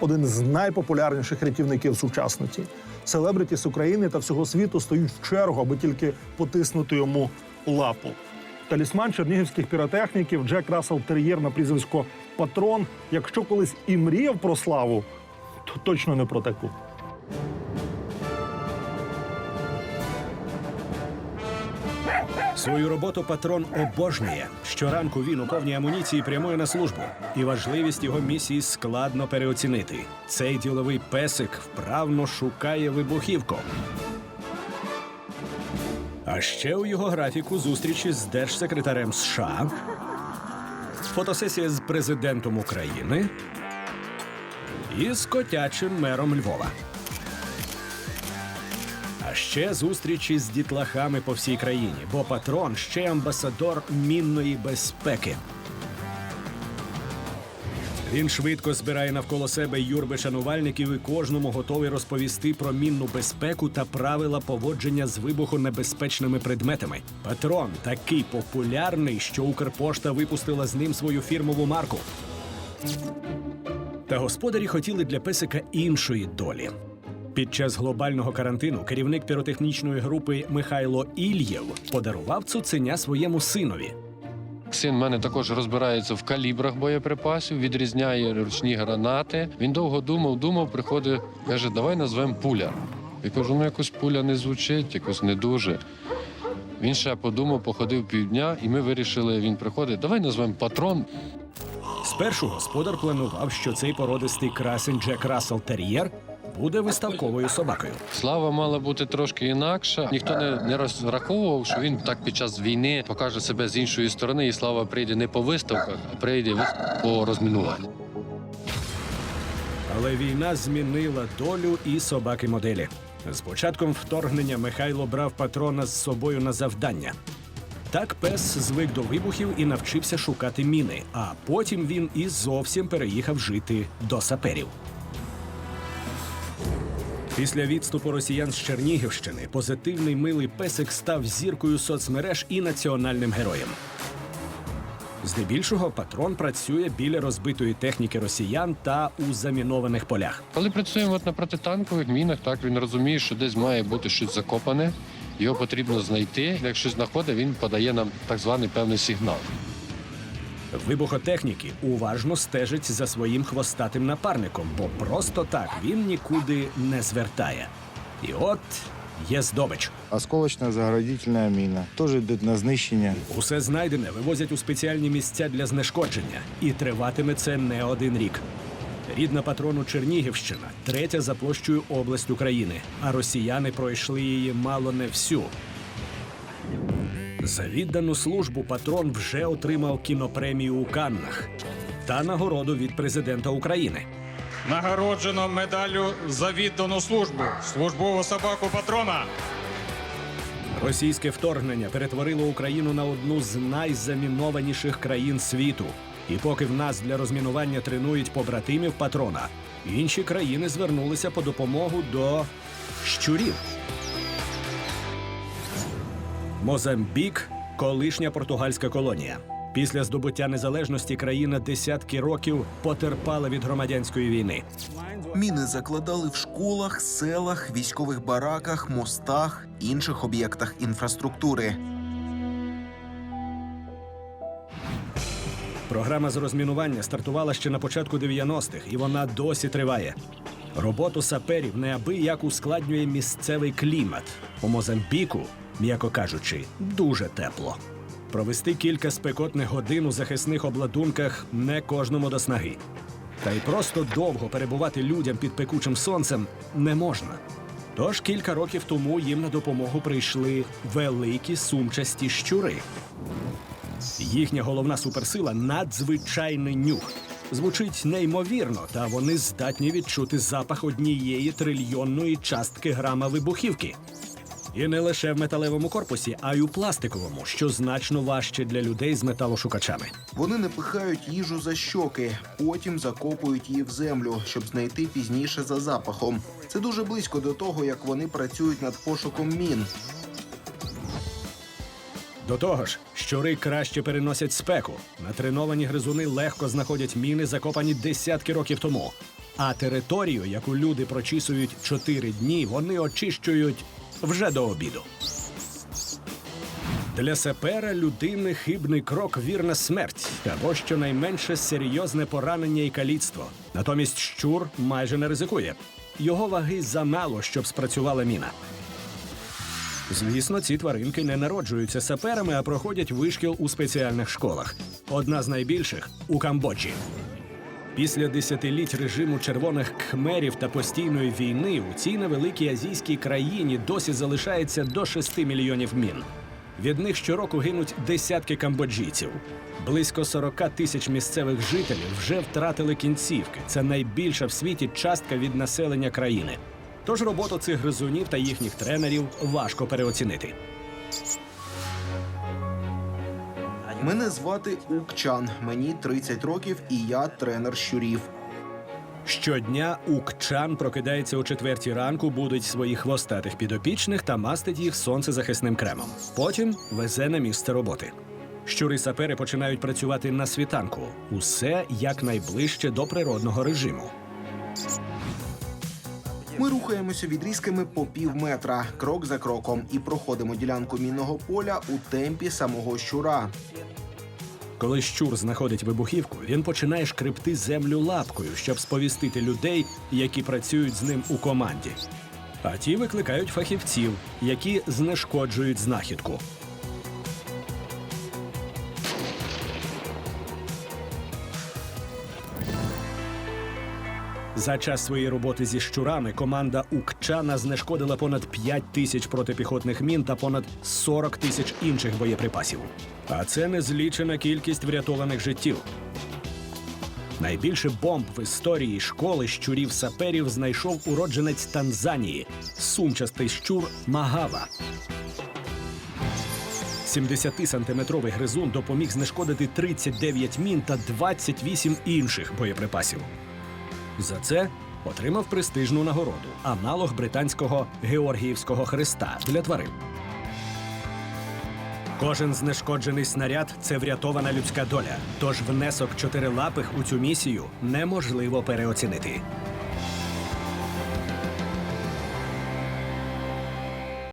один з найпопулярніших рятівників сучасності. Селебриті з України та всього світу стоють в чергу, аби тільки потиснути йому лапу. Талісман чернігівських піротехніків Джек Рассел Тер'єр на прізвисько Патрон. Якщо колись і мріяв про славу, то точно не про таку. Свою роботу патрон обожнює. Щоранку він у повній амуніції прямує на службу, і важливість його місії складно переоцінити. Цей діловий песик вправно шукає вибухівку. А ще у його графіку зустрічі з держсекретарем США, фотосесія з президентом України і з котячим мером Львова. А ще зустрічі з дітлахами по всій країні, бо патрон ще амбасадор мінної безпеки. Він швидко збирає навколо себе юрби шанувальників і кожному готовий розповісти про мінну безпеку та правила поводження з вибухонебезпечними предметами. Патрон такий популярний, що Укрпошта випустила з ним свою фірмову марку. Та господарі хотіли для песика іншої долі. Під час глобального карантину керівник піротехнічної групи Михайло Ільєв подарував цуценя своєму синові. Син мене також розбирається в калібрах боєприпасів, відрізняє ручні гранати. Він довго думав, думав, приходить, каже, давай назвемо пуля. Я кажу, ну якось пуля не звучить, якось не дуже. Він ще подумав, походив півдня, і ми вирішили, він приходить, давай назвемо патрон. Спершу господар планував, що цей породистий красень Джек Рассел Тер'єр буде виставковою собакою. Слава мала бути трошки інакша. Ніхто не, не розраховував, що він так під час війни покаже себе з іншої сторони, і слава прийде не по виставках, а прийде по розмінуванню. Але війна змінила долю і собаки моделі. З початком вторгнення Михайло брав патрона з собою на завдання. Так пес звик до вибухів і навчився шукати міни. А потім він і зовсім переїхав жити до саперів. Після відступу росіян з Чернігівщини позитивний милий песик став зіркою соцмереж і національним героєм. Здебільшого патрон працює біля розбитої техніки росіян та у замінованих полях. Коли працюємо от на протитанкових мінах, так він розуміє, що десь має бути щось закопане. Його потрібно знайти. Як щось знаходить, він подає нам так званий певний сигнал. Вибухотехніки уважно стежить за своїм хвостатим напарником, бо просто так він нікуди не звертає. І от є здобич. Осколочна заградительна міна. Теж йде на знищення. Усе знайдене вивозять у спеціальні місця для знешкодження, і триватиме це не один рік. Рідна патрону Чернігівщина, третя за площею область України, а росіяни пройшли її мало не всю. За віддану службу патрон вже отримав кінопремію у Каннах та нагороду від президента України. Нагороджено медаллю за віддану службу службову собаку патрона. Російське вторгнення перетворило Україну на одну з найзамінованіших країн світу. І поки в нас для розмінування тренують побратимів патрона, інші країни звернулися по допомогу до щурів. Мозамбік колишня португальська колонія. Після здобуття незалежності країна десятки років потерпала від громадянської війни. Міни закладали в школах, селах, військових бараках, мостах, інших об'єктах інфраструктури. Програма з розмінування стартувала ще на початку 90-х, і вона досі триває. Роботу саперів неабияк ускладнює місцевий клімат. У Мозамбіку, м'яко кажучи, дуже тепло. Провести кілька спекотних годин у захисних обладунках не кожному до снаги. Та й просто довго перебувати людям під пекучим сонцем не можна. Тож кілька років тому їм на допомогу прийшли великі сумчасті щури. Їхня головна суперсила надзвичайний нюх. Звучить неймовірно, та вони здатні відчути запах однієї трильйонної частки грама вибухівки. І не лише в металевому корпусі, а й у пластиковому, що значно важче для людей з металошукачами. Вони не пихають їжу за щоки, потім закопують її в землю, щоб знайти пізніше за запахом. Це дуже близько до того, як вони працюють над пошуком мін. До того ж, щури краще переносять спеку. Натреновані гризуни легко знаходять міни, закопані десятки років тому. А територію, яку люди прочісують чотири дні, вони очищують вже до обіду. Для сапера людини хибний крок вірна смерть або щонайменше серйозне поранення і каліцтво. Натомість щур майже не ризикує. Його ваги замало, щоб спрацювала міна. Звісно, ці тваринки не народжуються саперами, а проходять вишкіл у спеціальних школах. Одна з найбільших у Камбоджі. Після десятиліть режиму червоних кхмерів та постійної війни у цій невеликій азійській країні досі залишається до 6 мільйонів мін. Від них щороку гинуть десятки камбоджійців. Близько 40 тисяч місцевих жителів вже втратили кінцівки. Це найбільша в світі частка від населення країни. Тож роботу цих гризунів та їхніх тренерів важко переоцінити. Мене звати Укчан, мені 30 років і я тренер щурів. Щодня Укчан прокидається о четвертій ранку, будить своїх хвостатих підопічних та мастить їх сонцезахисним кремом. Потім везе на місце роботи. Щури сапери починають працювати на світанку. Усе якнайближче до природного режиму. Ми рухаємося відрізками по пів метра, крок за кроком, і проходимо ділянку мінного поля у темпі самого щура. Коли щур знаходить вибухівку, він починає шкребти землю лапкою, щоб сповістити людей, які працюють з ним у команді. А ті викликають фахівців, які знешкоджують знахідку. За час своєї роботи зі щурами команда Укчана знешкодила понад 5 тисяч протипіхотних мін та понад 40 тисяч інших боєприпасів. А це незлічена кількість врятованих життів. Найбільше бомб в історії школи щурів саперів знайшов уродженець Танзанії сумчастий щур Магава. 70-сантиметровий гризун допоміг знешкодити 39 мін та 28 інших боєприпасів. За це отримав престижну нагороду аналог британського Георгіївського хреста для тварин. Кожен знешкоджений снаряд це врятована людська доля. Тож внесок чотирилапих у цю місію неможливо переоцінити.